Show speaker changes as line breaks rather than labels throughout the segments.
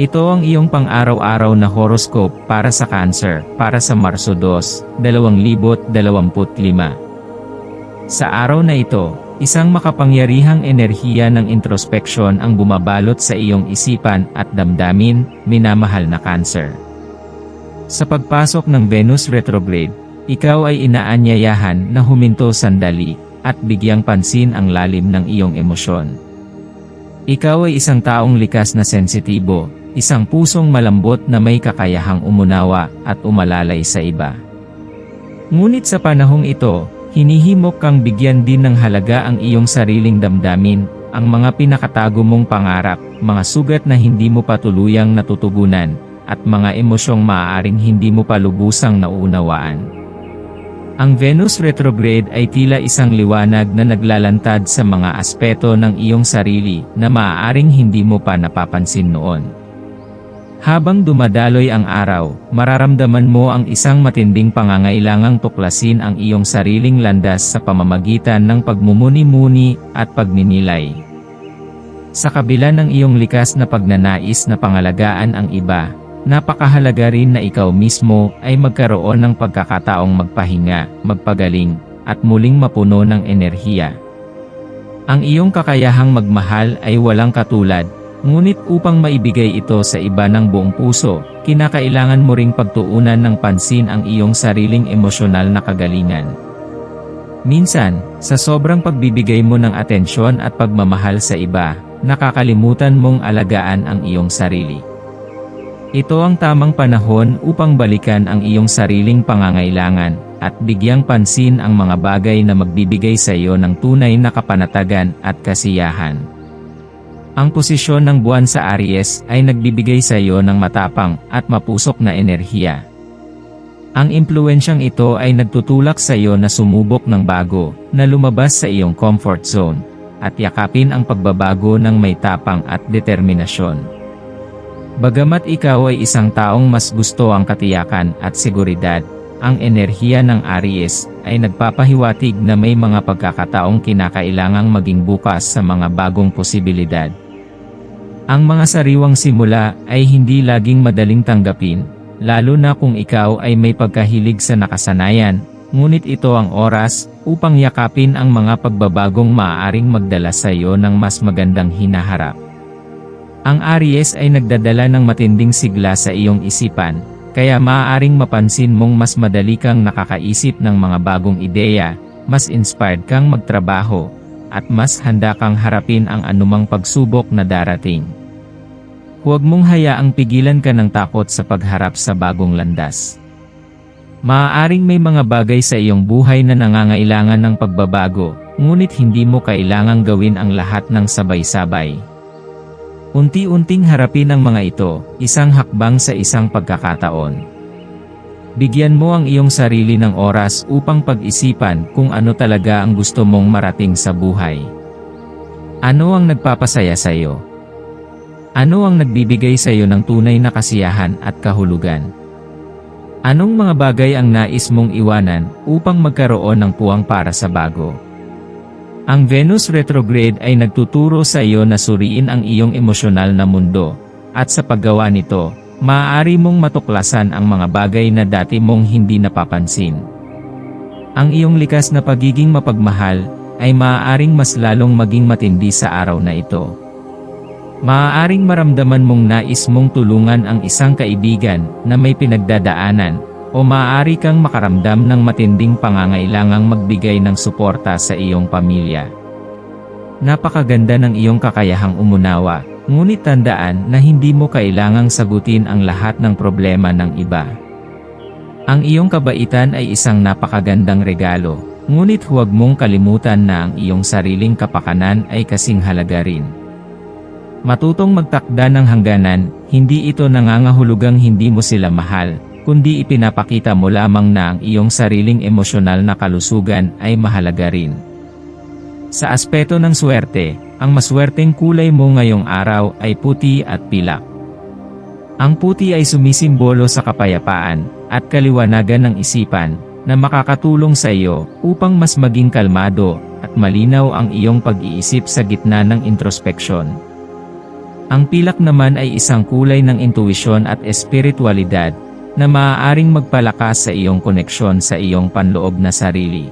Ito ang iyong pang-araw-araw na horoscope para sa Cancer, para sa Marso 2, 2025. Sa araw na ito, isang makapangyarihang enerhiya ng introspection ang bumabalot sa iyong isipan at damdamin, minamahal na Cancer. Sa pagpasok ng Venus retrograde, ikaw ay inaanyayahan na huminto sandali at bigyang pansin ang lalim ng iyong emosyon. Ikaw ay isang taong likas na sensitibo, Isang pusong malambot na may kakayahang umunawa at umalalay sa iba. Ngunit sa panahong ito, hinihimok kang bigyan din ng halaga ang iyong sariling damdamin, ang mga pinakatago mong pangarap, mga sugat na hindi mo pa tuluyang natutugunan, at mga emosyong maaaring hindi mo pa lubusang nauunawaan. Ang Venus retrograde ay tila isang liwanag na naglalantad sa mga aspeto ng iyong sarili na maaaring hindi mo pa napapansin noon. Habang dumadaloy ang araw, mararamdaman mo ang isang matinding pangangailangang tuklasin ang iyong sariling landas sa pamamagitan ng pagmumuni-muni at pagninilay. Sa kabila ng iyong likas na pagnanais na pangalagaan ang iba, napakahalaga rin na ikaw mismo ay magkaroon ng pagkakataong magpahinga, magpagaling, at muling mapuno ng enerhiya. Ang iyong kakayahang magmahal ay walang katulad, Ngunit upang maibigay ito sa iba ng buong puso, kinakailangan mo ring pagtuunan ng pansin ang iyong sariling emosyonal na kagalingan. Minsan, sa sobrang pagbibigay mo ng atensyon at pagmamahal sa iba, nakakalimutan mong alagaan ang iyong sarili. Ito ang tamang panahon upang balikan ang iyong sariling pangangailangan, at bigyang pansin ang mga bagay na magbibigay sa iyo ng tunay na kapanatagan at kasiyahan. Ang posisyon ng buwan sa Aries ay nagbibigay sa iyo ng matapang at mapusok na enerhiya. Ang impluensyang ito ay nagtutulak sa iyo na sumubok ng bago, na lumabas sa iyong comfort zone, at yakapin ang pagbabago ng may tapang at determinasyon. Bagamat ikaw ay isang taong mas gusto ang katiyakan at seguridad, ang enerhiya ng Aries ay nagpapahiwatig na may mga pagkakataong kinakailangang maging bukas sa mga bagong posibilidad. Ang mga sariwang simula ay hindi laging madaling tanggapin, lalo na kung ikaw ay may pagkahilig sa nakasanayan, ngunit ito ang oras upang yakapin ang mga pagbabagong maaaring magdala sa iyo ng mas magandang hinaharap. Ang Aries ay nagdadala ng matinding sigla sa iyong isipan, kaya maaaring mapansin mong mas madali kang nakakaisip ng mga bagong ideya, mas inspired kang magtrabaho, at mas handa kang harapin ang anumang pagsubok na darating. Huwag mong hayaang pigilan ka ng takot sa pagharap sa bagong landas. Maaaring may mga bagay sa iyong buhay na nangangailangan ng pagbabago, ngunit hindi mo kailangang gawin ang lahat ng sabay-sabay. Unti-unting harapin ang mga ito, isang hakbang sa isang pagkakataon. Bigyan mo ang iyong sarili ng oras upang pag-isipan kung ano talaga ang gusto mong marating sa buhay. Ano ang nagpapasaya sa iyo? Ano ang nagbibigay sa iyo ng tunay na kasiyahan at kahulugan? Anong mga bagay ang nais mong iwanan upang magkaroon ng puwang para sa bago? Ang Venus retrograde ay nagtuturo sa iyo na suriin ang iyong emosyonal na mundo, at sa paggawa nito, maaari mong matuklasan ang mga bagay na dati mong hindi napapansin. Ang iyong likas na pagiging mapagmahal, ay maaaring mas lalong maging matindi sa araw na ito. Maaaring maramdaman mong nais mong tulungan ang isang kaibigan na may pinagdadaanan o maaari kang makaramdam ng matinding pangangailangang magbigay ng suporta sa iyong pamilya. Napakaganda ng iyong kakayahang umunawa, ngunit tandaan na hindi mo kailangang sagutin ang lahat ng problema ng iba. Ang iyong kabaitan ay isang napakagandang regalo, ngunit huwag mong kalimutan na ang iyong sariling kapakanan ay kasing halaga rin. Matutong magtakda ng hangganan, hindi ito nangangahulugang hindi mo sila mahal, kundi ipinapakita mo lamang na ang iyong sariling emosyonal na kalusugan ay mahalaga rin. Sa aspeto ng swerte, ang maswerteng kulay mo ngayong araw ay puti at pilak. Ang puti ay sumisimbolo sa kapayapaan at kaliwanagan ng isipan na makakatulong sa iyo upang mas maging kalmado at malinaw ang iyong pag-iisip sa gitna ng introspeksyon. Ang pilak naman ay isang kulay ng intuisyon at espiritualidad na maaaring magpalakas sa iyong koneksyon sa iyong panloob na sarili.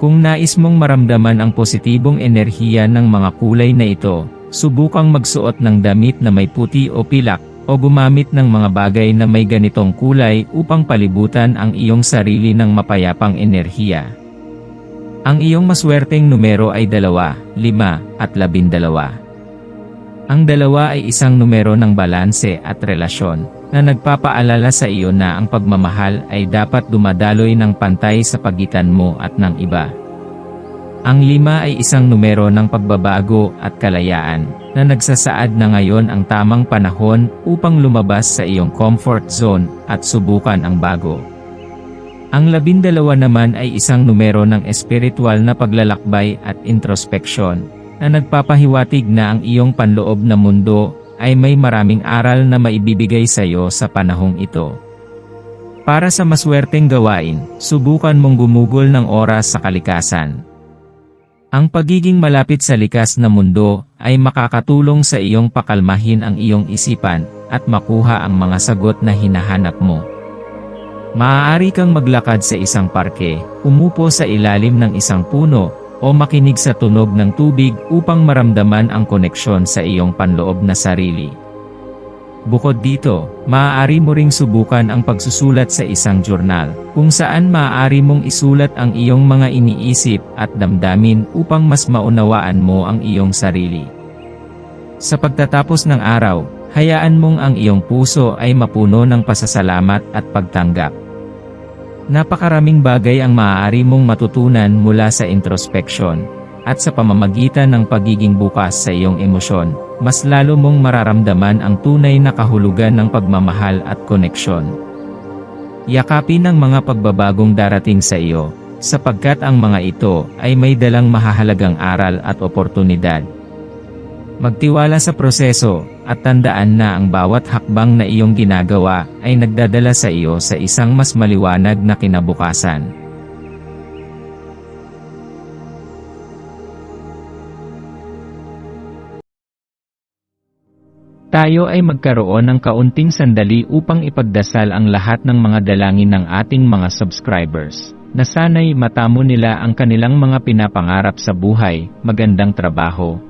Kung nais mong maramdaman ang positibong enerhiya ng mga kulay na ito, subukang magsuot ng damit na may puti o pilak, o gumamit ng mga bagay na may ganitong kulay upang palibutan ang iyong sarili ng mapayapang enerhiya. Ang iyong maswerteng numero ay dalawa, lima, at labindalawa. Ang dalawa ay isang numero ng balanse at relasyon, na nagpapaalala sa iyo na ang pagmamahal ay dapat dumadaloy ng pantay sa pagitan mo at ng iba. Ang lima ay isang numero ng pagbabago at kalayaan, na nagsasaad na ngayon ang tamang panahon upang lumabas sa iyong comfort zone at subukan ang bago. Ang labindalawa naman ay isang numero ng espiritual na paglalakbay at introspeksyon, na nagpapahiwatig na ang iyong panloob na mundo ay may maraming aral na maibibigay sa iyo sa panahong ito. Para sa maswerteng gawain, subukan mong gumugol ng oras sa kalikasan. Ang pagiging malapit sa likas na mundo ay makakatulong sa iyong pakalmahin ang iyong isipan at makuha ang mga sagot na hinahanap mo. Maaari kang maglakad sa isang parke, umupo sa ilalim ng isang puno, o makinig sa tunog ng tubig upang maramdaman ang koneksyon sa iyong panloob na sarili. Bukod dito, maaari mo ring subukan ang pagsusulat sa isang jurnal, kung saan maaari mong isulat ang iyong mga iniisip at damdamin upang mas maunawaan mo ang iyong sarili. Sa pagtatapos ng araw, hayaan mong ang iyong puso ay mapuno ng pasasalamat at pagtanggap. Napakaraming bagay ang maaari mong matutunan mula sa introspection, at sa pamamagitan ng pagiging bukas sa iyong emosyon, mas lalo mong mararamdaman ang tunay na kahulugan ng pagmamahal at koneksyon. Yakapin ang mga pagbabagong darating sa iyo, sapagkat ang mga ito ay may dalang mahahalagang aral at oportunidad. Magtiwala sa proseso, at tandaan na ang bawat hakbang na iyong ginagawa ay nagdadala sa iyo sa isang mas maliwanag na kinabukasan. Tayo ay magkaroon ng kaunting sandali upang ipagdasal ang lahat ng mga dalangin ng ating mga subscribers, na sana'y matamo nila ang kanilang mga pinapangarap sa buhay, magandang trabaho,